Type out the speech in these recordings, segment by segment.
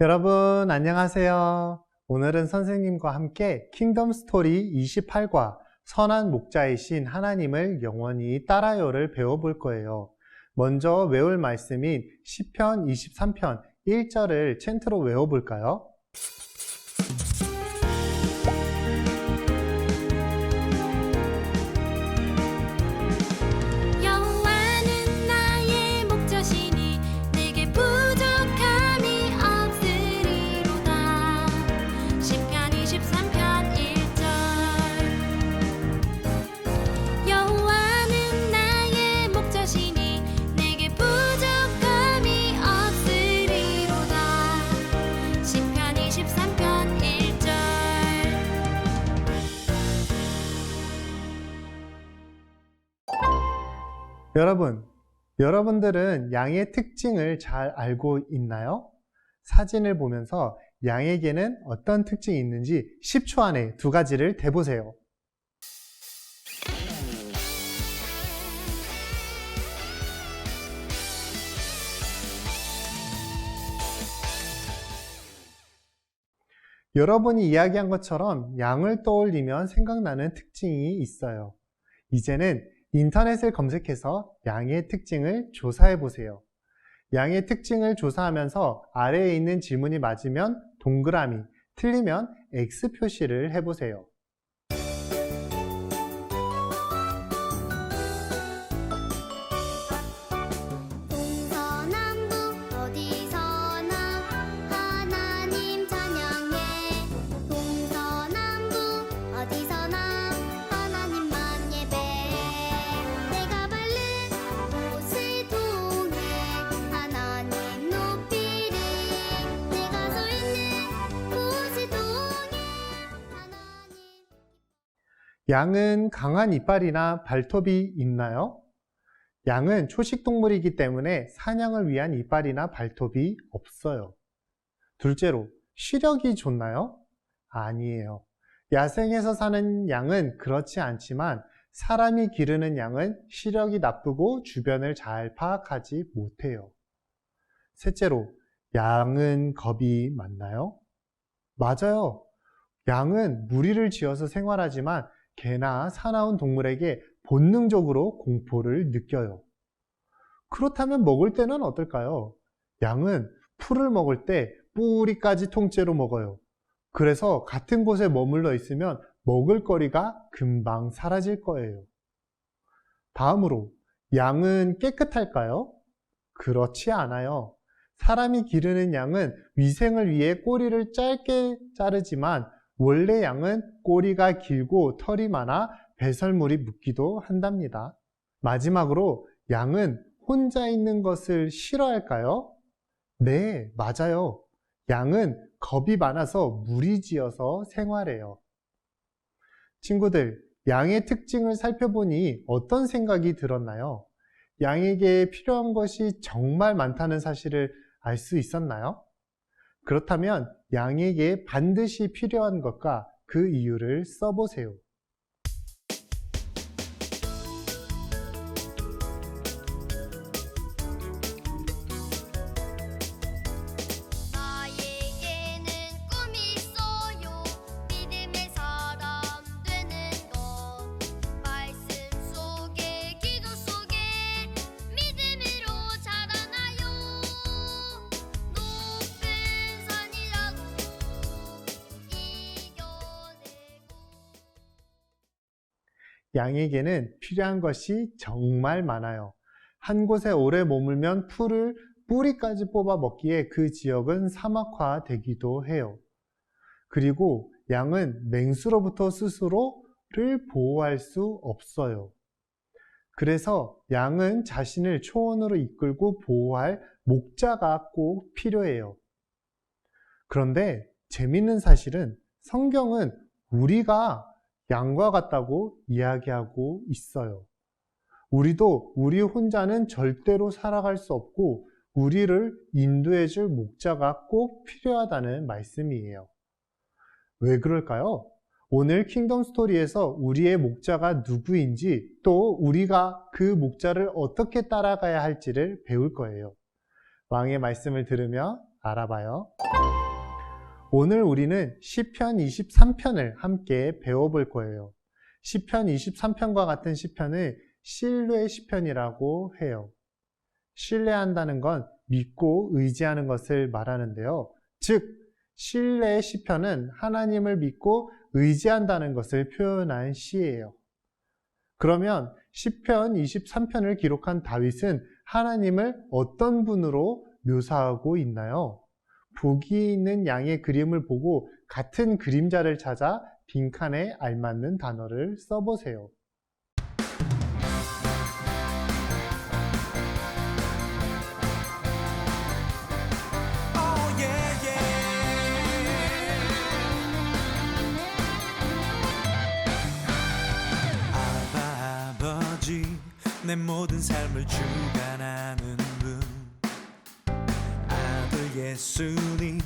여러분, 안녕하세요. 오늘은 선생님과 함께 킹덤 스토리 28과 선한 목자이신 하나님을 영원히 따라요를 배워볼 거예요. 먼저 외울 말씀인 시편 23편 1절을 챈트로 외워볼까요? 여러분, 여러분들은 양의 특징을 잘 알고 있나요? 사진을 보면서 양에게는 어떤 특징이 있는지 10초 안에 두 가지를 대보세요. 여러분이 이야기한 것처럼 양을 떠올리면 생각나는 특징이 있어요. 이제는 인터넷을 검색해서 양의 특징을 조사해 보세요. 양의 특징을 조사하면서 아래에 있는 질문이 맞으면 동그라미, 틀리면 X 표시를 해보세요. 양은 강한 이빨이나 발톱이 있나요? 양은 초식 동물이기 때문에 사냥을 위한 이빨이나 발톱이 없어요. 둘째로, 시력이 좋나요? 아니에요. 야생에서 사는 양은 그렇지 않지만 사람이 기르는 양은 시력이 나쁘고 주변을 잘 파악하지 못해요. 셋째로, 양은 겁이 많나요? 맞아요. 양은 무리를 지어서 생활하지만 개나 사나운 동물에게 본능적으로 공포를 느껴요. 그렇다면 먹을 때는 어떨까요? 양은 풀을 먹을 때 뿌리까지 통째로 먹어요. 그래서 같은 곳에 머물러 있으면 먹을 거리가 금방 사라질 거예요. 다음으로, 양은 깨끗할까요? 그렇지 않아요. 사람이 기르는 양은 위생을 위해 꼬리를 짧게 자르지만 원래 양은 꼬리가 길고 털이 많아 배설물이 묻기도 한답니다. 마지막으로 양은 혼자 있는 것을 싫어할까요? 네, 맞아요. 양은 겁이 많아서 무리지어서 생활해요. 친구들, 양의 특징을 살펴보니 어떤 생각이 들었나요? 양에게 필요한 것이 정말 많다는 사실을 알 수 있었나요? 그렇다면 양에게 반드시 필요한 것과 그 이유를 써보세요. 양에게는 필요한 것이 정말 많아요. 한 곳에 오래 머물면 풀을 뿌리까지 뽑아 먹기에 그 지역은 사막화 되기도 해요. 그리고 양은 맹수로부터 스스로를 보호할 수 없어요. 그래서 양은 자신을 초원으로 이끌고 보호할 목자가 꼭 필요해요. 그런데 재밌는 사실은 성경은 우리가 양과 같다고 이야기하고 있어요. 우리도 우리 혼자는 절대로 살아갈 수 없고 우리를 인도해 줄 목자가 꼭 필요하다는 말씀이에요. 왜 그럴까요? 오늘 킹덤 스토리에서 우리의 목자가 누구인지 또 우리가 그 목자를 어떻게 따라가야 할지를 배울 거예요. 왕의 말씀을 들으며 알아봐요. 오늘 우리는 시편 23편을 함께 배워볼 거예요. 시편 23편과 같은 시편을 신뢰 시편이라고 해요. 신뢰한다는 건 믿고 의지하는 것을 말하는데요. 즉, 신뢰의 시편은 하나님을 믿고 의지한다는 것을 표현한 시예요. 그러면 시편 23편을 기록한 다윗은 하나님을 어떤 분으로 묘사하고 있나요? 보기 있는 양의 그림을 보고 같은 그림자를 찾아 빈칸에 알맞는 단어를 써보세요. Oh 내 모든 삶을 주관하 예수님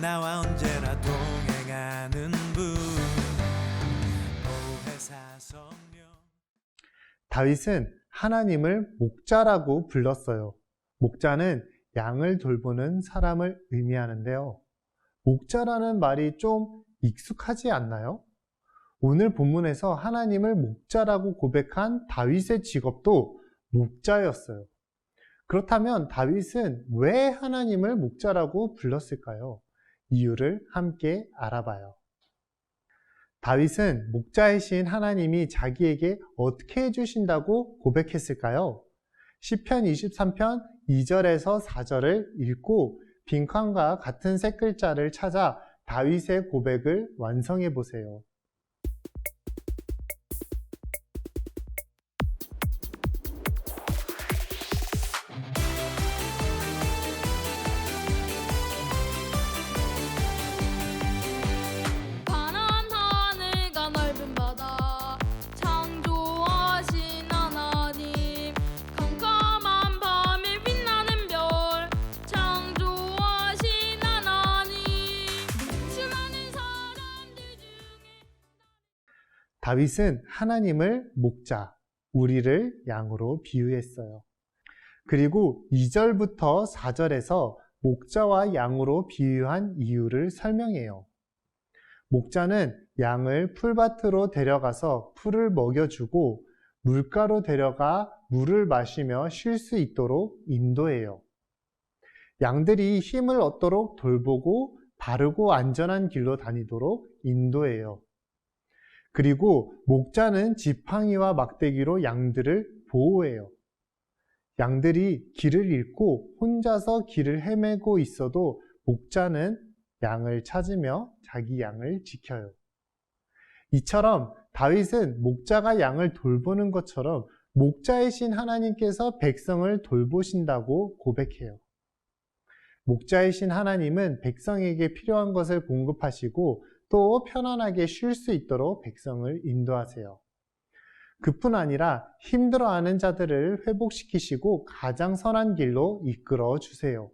나와 언제나 동행하는 분 다윗은 하나님을 목자라고 불렀어요. 목자는 양을 돌보는 사람을 의미하는데요. 목자라는 말이 좀 익숙하지 않나요? 오늘 본문에서 하나님을 목자라고 고백한 다윗의 직업도 목자였어요. 그렇다면 다윗은 왜 하나님을 목자라고 불렀을까요? 이유를 함께 알아봐요. 다윗은 목자이신 하나님이 자기에게 어떻게 해주신다고 고백했을까요? 시편 23편 2절에서 4절을 읽고 빈칸과 같은 색 글자를 찾아 다윗의 고백을 완성해 보세요. 다윗은 하나님을 목자, 우리를 양으로 비유했어요. 그리고 2절부터 4절에서 목자와 양으로 비유한 이유를 설명해요. 목자는 양을 풀밭으로 데려가서 풀을 먹여주고 물가로 데려가 물을 마시며 쉴 수 있도록 인도해요. 양들이 힘을 얻도록 돌보고 바르고 안전한 길로 다니도록 인도해요. 그리고 목자는 지팡이와 막대기로 양들을 보호해요. 양들이 길을 잃고 혼자서 길을 헤매고 있어도 목자는 양을 찾으며 자기 양을 지켜요. 이처럼 다윗은 목자가 양을 돌보는 것처럼 목자이신 하나님께서 백성을 돌보신다고 고백해요. 목자이신 하나님은 백성에게 필요한 것을 공급하시고 또 편안하게 쉴 수 있도록 백성을 인도하세요. 그뿐 아니라 힘들어하는 자들을 회복시키시고 가장 선한 길로 이끌어 주세요.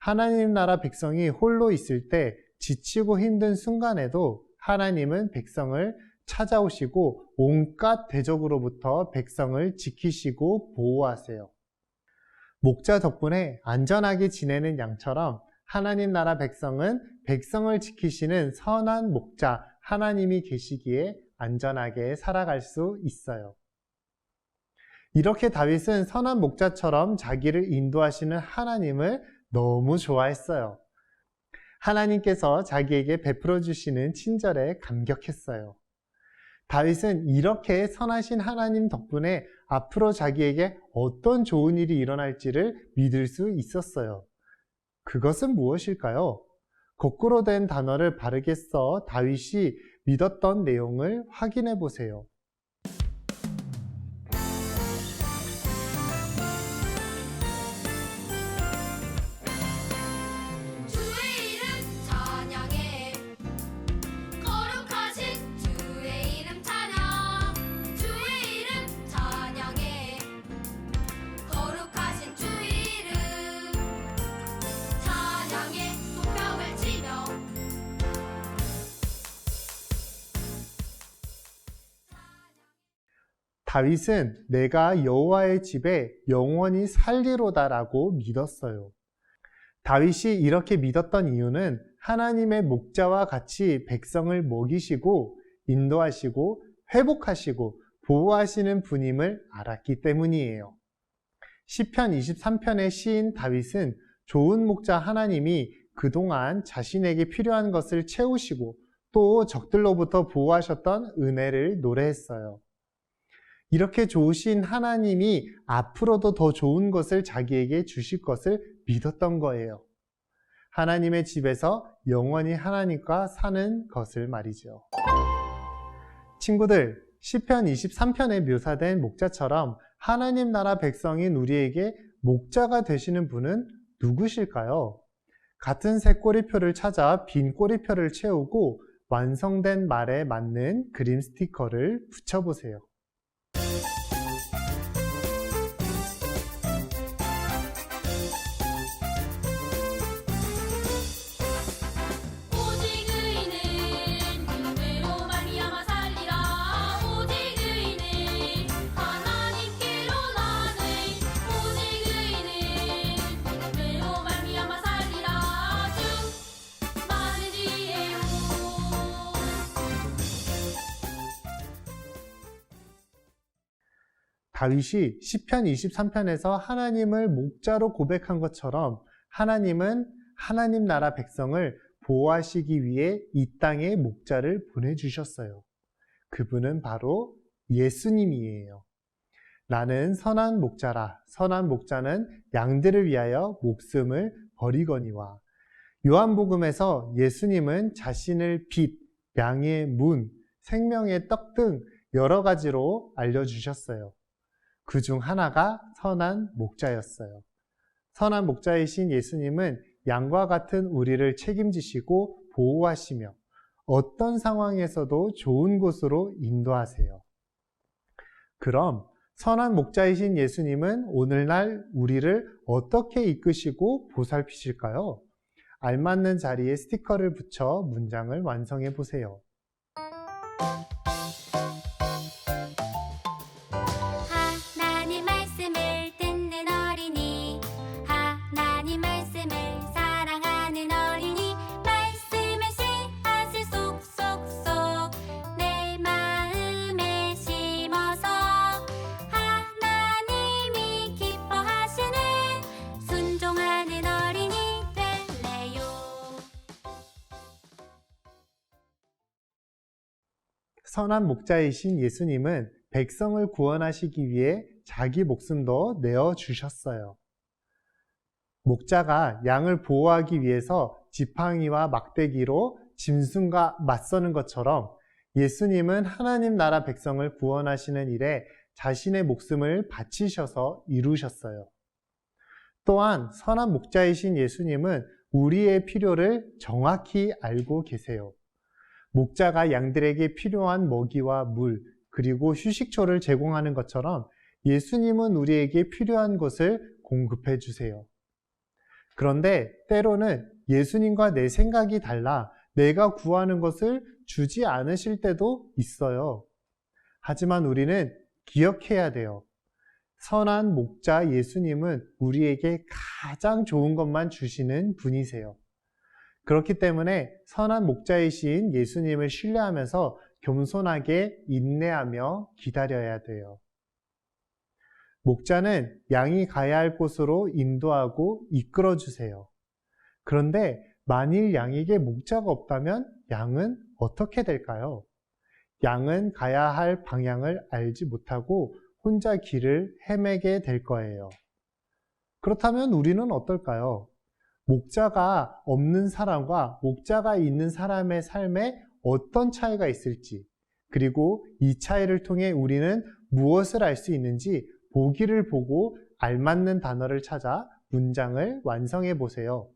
하나님 나라 백성이 홀로 있을 때 지치고 힘든 순간에도 하나님은 백성을 찾아오시고 온갖 대적으로부터 백성을 지키시고 보호하세요. 목자 덕분에 안전하게 지내는 양처럼 하나님 나라 백성은 백성을 지키시는 선한 목자 하나님이 계시기에 안전하게 살아갈 수 있어요. 이렇게 다윗은 선한 목자처럼 자기를 인도하시는 하나님을 너무 좋아했어요. 하나님께서 자기에게 베풀어 주시는 친절에 감격했어요. 다윗은 이렇게 선하신 하나님 덕분에 앞으로 자기에게 어떤 좋은 일이 일어날지를 믿을 수 있었어요. 그것은 무엇일까요? 거꾸로 된 단어를 바르게 써 다윗이 믿었던 내용을 확인해 보세요. 다윗은 내가 여호와의 집에 영원히 살리로다라고 믿었어요. 다윗이 이렇게 믿었던 이유는 하나님의 목자와 같이 백성을 먹이시고 인도하시고 회복하시고 보호하시는 분임을 알았기 때문이에요. 시편 23편의 시인 다윗은 좋은 목자 하나님이 그동안 자신에게 필요한 것을 채우시고 또 적들로부터 보호하셨던 은혜를 노래했어요. 이렇게 좋으신 하나님이 앞으로도 더 좋은 것을 자기에게 주실 것을 믿었던 거예요. 하나님의 집에서 영원히 하나님과 사는 것을 말이죠. 친구들, 시편 23편에 묘사된 목자처럼 하나님 나라 백성인 우리에게 목자가 되시는 분은 누구실까요? 같은 색 꼬리표를 찾아 빈 꼬리표를 채우고 완성된 말에 맞는 그림 스티커를 붙여보세요. 다윗이 시편 23편에서 하나님을 목자로 고백한 것처럼 하나님은 하나님 나라 백성을 보호하시기 위해 이 땅에 목자를 보내주셨어요. 그분은 바로 예수님이에요. 나는 선한 목자라. 선한 목자는 양들을 위하여 목숨을 버리거니와. 요한복음에서 예수님은 자신을 빛, 양의 문, 생명의 떡 등 여러 가지로 알려주셨어요. 그 중 하나가 선한 목자였어요. 선한 목자이신 예수님은 양과 같은 우리를 책임지시고 보호하시며 어떤 상황에서도 좋은 곳으로 인도하세요. 그럼 선한 목자이신 예수님은 오늘날 우리를 어떻게 이끄시고 보살피실까요? 알맞는 자리에 스티커를 붙여 문장을 완성해 보세요. 선한 목자이신 예수님은 백성을 구원하시기 위해 자기 목숨도 내어 주셨어요. 목자가 양을 보호하기 위해서 지팡이와 막대기로 짐승과 맞서는 것처럼 예수님은 하나님 나라 백성을 구원하시는 일에 자신의 목숨을 바치셔서 이루셨어요. 또한 선한 목자이신 예수님은 우리의 필요를 정확히 알고 계세요. 목자가 양들에게 필요한 먹이와 물, 그리고 휴식처를 제공하는 것처럼 예수님은 우리에게 필요한 것을 공급해 주세요. 그런데 때로는 예수님과 내 생각이 달라 내가 구하는 것을 주지 않으실 때도 있어요. 하지만 우리는 기억해야 돼요. 선한 목자 예수님은 우리에게 가장 좋은 것만 주시는 분이세요. 그렇기 때문에 선한 목자이신 예수님을 신뢰하면서 겸손하게 인내하며 기다려야 돼요. 목자는 양이 가야 할 곳으로 인도하고 이끌어 주세요. 그런데 만일 양에게 목자가 없다면 양은 어떻게 될까요? 양은 가야 할 방향을 알지 못하고 혼자 길을 헤매게 될 거예요. 그렇다면 우리는 어떨까요? 목자가 없는 사람과 목자가 있는 사람의 삶에 어떤 차이가 있을지, 그리고 이 차이를 통해 우리는 무엇을 알 수 있는지 보기를 보고 알맞는 단어를 찾아 문장을 완성해 보세요.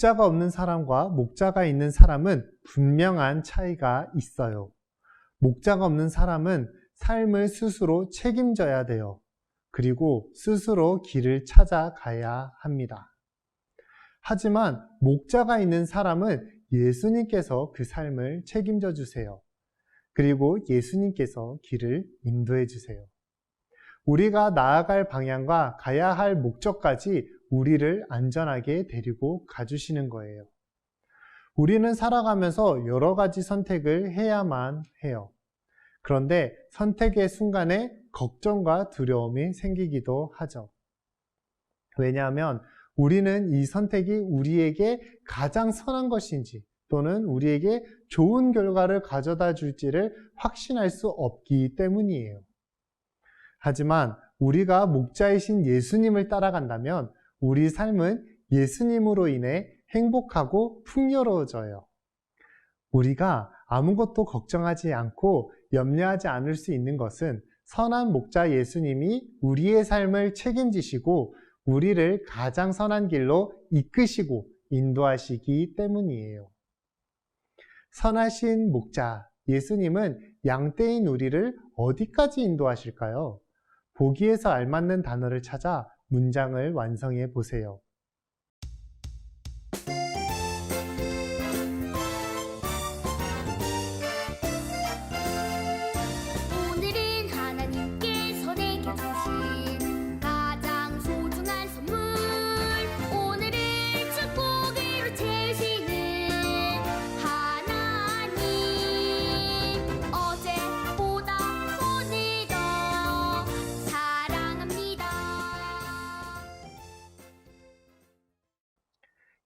목자가 없는 사람과 목자가 있는 사람은 분명한 차이가 있어요. 목자가 없는 사람은 삶을 스스로 책임져야 돼요. 그리고 스스로 길을 찾아가야 합니다. 하지만 목자가 있는 사람은 예수님께서 그 삶을 책임져 주세요. 그리고 예수님께서 길을 인도해 주세요. 우리가 나아갈 방향과 가야 할 목적까지 우리를 안전하게 데리고 가주시는 거예요. 우리는 살아가면서 여러 가지 선택을 해야만 해요. 그런데 선택의 순간에 걱정과 두려움이 생기기도 하죠. 왜냐하면 우리는 이 선택이 우리에게 가장 선한 것인지 또는 우리에게 좋은 결과를 가져다 줄지를 확신할 수 없기 때문이에요. 하지만 우리가 목자이신 예수님을 따라간다면 우리 삶은 예수님으로 인해 행복하고 풍요로워져요. 우리가 아무것도 걱정하지 않고 염려하지 않을 수 있는 것은 선한 목자 예수님이 우리의 삶을 책임지시고 우리를 가장 선한 길로 이끄시고 인도하시기 때문이에요. 선하신 목자 예수님은 양떼인 우리를 어디까지 인도하실까요? 보기에서 알맞는 단어를 찾아 문장을 완성해 보세요.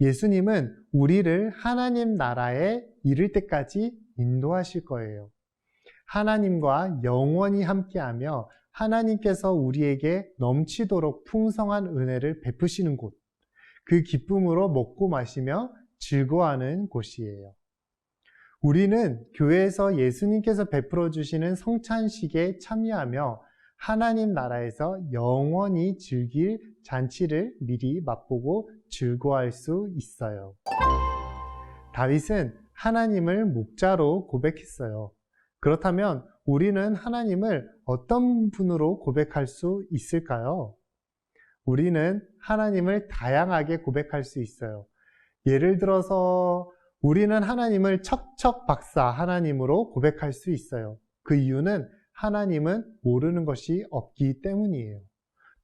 예수님은 우리를 하나님 나라에 이를 때까지 인도하실 거예요. 하나님과 영원히 함께하며 하나님께서 우리에게 넘치도록 풍성한 은혜를 베푸시는 곳, 그 기쁨으로 먹고 마시며 즐거워하는 곳이에요. 우리는 교회에서 예수님께서 베풀어 주시는 성찬식에 참여하며 하나님 나라에서 영원히 즐길 잔치를 미리 맛보고 즐거워할 수 있어요. 다윗은 하나님을 목자로 고백했어요. 그렇다면 우리는 하나님을 어떤 분으로 고백할 수 있을까요? 우리는 하나님을 다양하게 고백할 수 있어요. 예를 들어서 우리는 하나님을 척척 박사 하나님으로 고백할 수 있어요. 그 이유는 하나님은 모르는 것이 없기 때문이에요.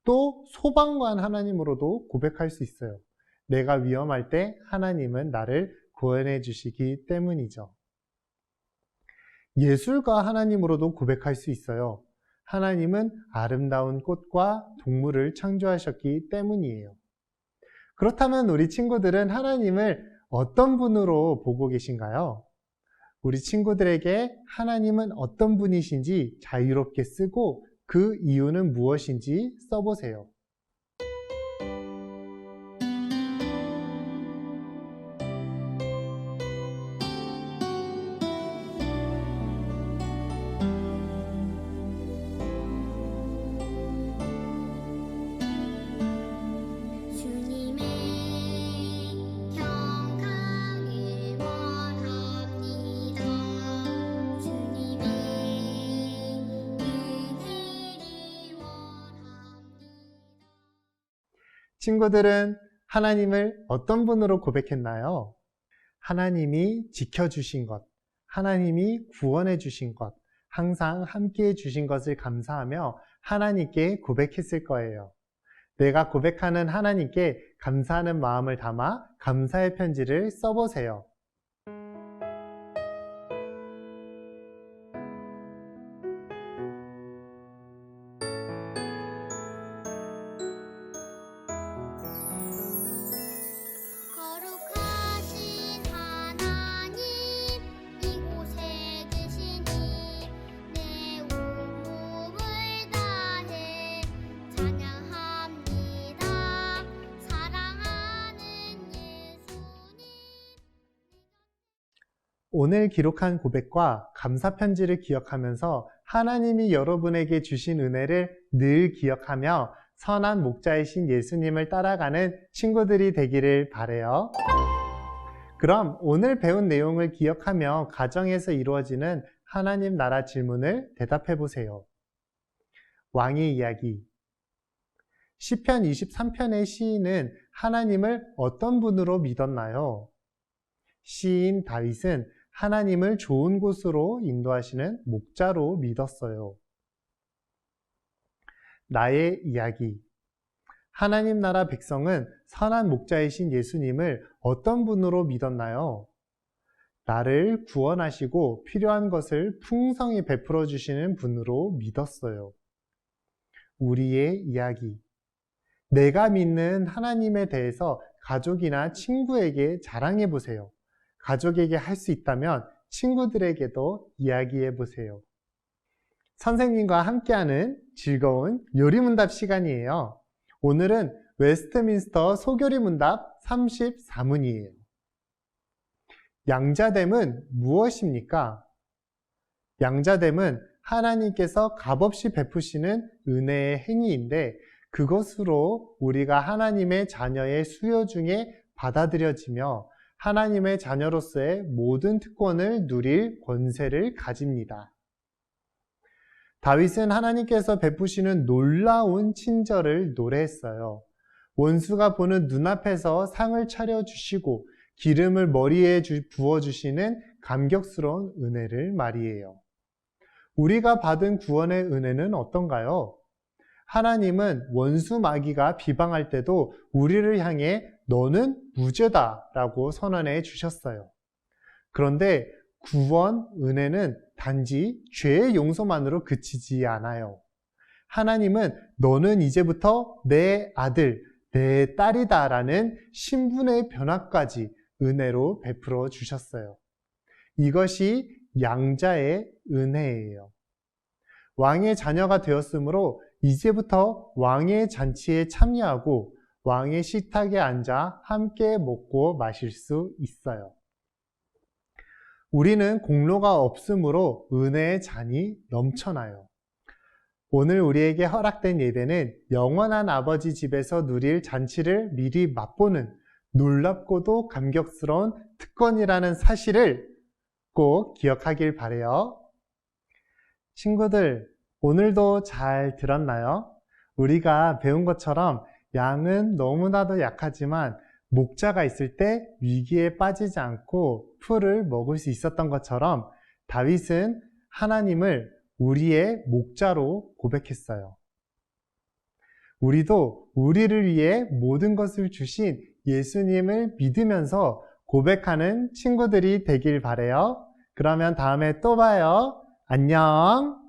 또 소방관 하나님으로도 고백할 수 있어요. 내가 위험할 때 하나님은 나를 구원해 주시기 때문이죠. 예술가 하나님으로도 고백할 수 있어요. 하나님은 아름다운 꽃과 동물을 창조하셨기 때문이에요. 그렇다면 우리 친구들은 하나님을 어떤 분으로 보고 계신가요? 우리 친구들에게 하나님은 어떤 분이신지 자유롭게 쓰고 그 이유는 무엇인지 써보세요. 친구들은 하나님을 어떤 분으로 고백했나요? 하나님이 지켜주신 것, 하나님이 구원해 주신 것, 항상 함께 해 주신 것을 감사하며 하나님께 고백했을 거예요. 내가 고백하는 하나님께 감사하는 마음을 담아 감사의 편지를 써보세요. 오늘 기록한 고백과 감사 편지를 기억하면서 하나님이 여러분에게 주신 은혜를 늘 기억하며 선한 목자이신 예수님을 따라가는 친구들이 되기를 바래요. 그럼 오늘 배운 내용을 기억하며 가정에서 이루어지는 하나님 나라 질문을 대답해 보세요. 왕의 이야기. 시편 23편의 시인은 하나님을 어떤 분으로 믿었나요? 시인 다윗은 하나님을 좋은 곳으로 인도하시는 목자로 믿었어요. 나의 이야기. 하나님 나라 백성은 선한 목자이신 예수님을 어떤 분으로 믿었나요? 나를 구원하시고 필요한 것을 풍성히 베풀어 주시는 분으로 믿었어요. 우리의 이야기. 내가 믿는 하나님에 대해서 가족이나 친구에게 자랑해 보세요. 가족에게 할 수 있다면 친구들에게도 이야기해 보세요. 선생님과 함께하는 즐거운 요리 문답 시간이에요. 오늘은 웨스트민스터 소교리 문답 34문이에요. 양자됨은 무엇입니까? 양자됨은 하나님께서 값없이 베푸시는 은혜의 행위인데 그것으로 우리가 하나님의 자녀의 수요 중에 받아들여지며 하나님의 자녀로서의 모든 특권을 누릴 권세를 가집니다. 다윗은 하나님께서 베푸시는 놀라운 친절을 노래했어요. 원수가 보는 눈앞에서 상을 차려주시고 기름을 머리에 부어주시는 감격스러운 은혜를 말이에요. 우리가 받은 구원의 은혜는 어떤가요? 하나님은 원수 마귀가 비방할 때도 우리를 향해 너는 무죄다 라고 선언해 주셨어요. 그런데 구원, 은혜는 단지 죄의 용서만으로 그치지 않아요. 하나님은 너는 이제부터 내 아들, 내 딸이다 라는 신분의 변화까지 은혜로 베풀어 주셨어요. 이것이 양자의 은혜예요. 왕의 자녀가 되었으므로 이제부터 왕의 잔치에 참여하고 왕의 식탁에 앉아 함께 먹고 마실 수 있어요. 우리는 공로가 없으므로 은혜의 잔이 넘쳐나요. 오늘 우리에게 허락된 예배는 영원한 아버지 집에서 누릴 잔치를 미리 맛보는 놀랍고도 감격스러운 특권이라는 사실을 꼭 기억하길 바래요. 친구들, 오늘도 잘 들었나요? 우리가 배운 것처럼 양은 너무나도 약하지만 목자가 있을 때 위기에 빠지지 않고 풀을 먹을 수 있었던 것처럼 다윗은 하나님을 우리의 목자로 고백했어요. 우리도 우리를 위해 모든 것을 주신 예수님을 믿으면서 고백하는 친구들이 되길 바래요. 그러면 다음에 또 봐요. 안녕.